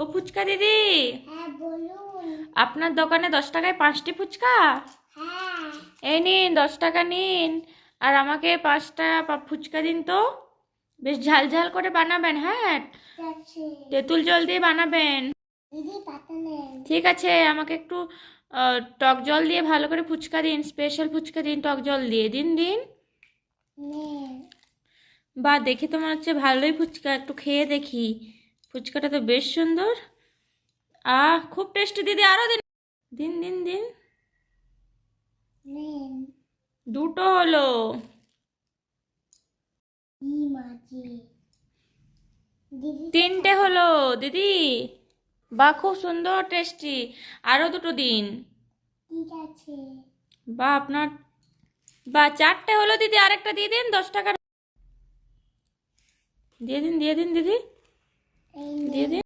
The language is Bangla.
ও ফুচকা দিদি? হ্যাঁ আপনার দোকানে দশ টাকায় পাঁচটি ফুচকা? হ্যাঁ। এই নিন দশ টাকা নিন। আর আমাকে পাঁচটা ফুচকা দিন তো। বেশ ঝাল ঝাল করে বানাবেন হ্যাঁ? তেঁতুল জল দিয়ে বানাবেন। ঠিক আছে আমাকে একটু টক জল দিয়ে ভালো করে ফুচকা দিন স্পেশাল ফুচকা দিন টক জল দিয়ে। দিন দিন। বা দেখে তো মনে হচ্ছে ভালোই ফুচকা একটু খেয়ে দেখি। ফুচকাটা তো বেশ সুন্দর। আহ খুব টেস্টি দিদি আরও দিন। দিন দিন দিন। দুটো হলো। তিনটে হলো দিদি। বা খুব সুন্দর টেস্টি আরও দুটো দিন। বা আপনার বা চারটে হলো দিদি। আরেকটা দিয়ে দিন দশ টাকার। দিয়ে দিন দিয়ে দিন দিদি। এই দিয়ে দিন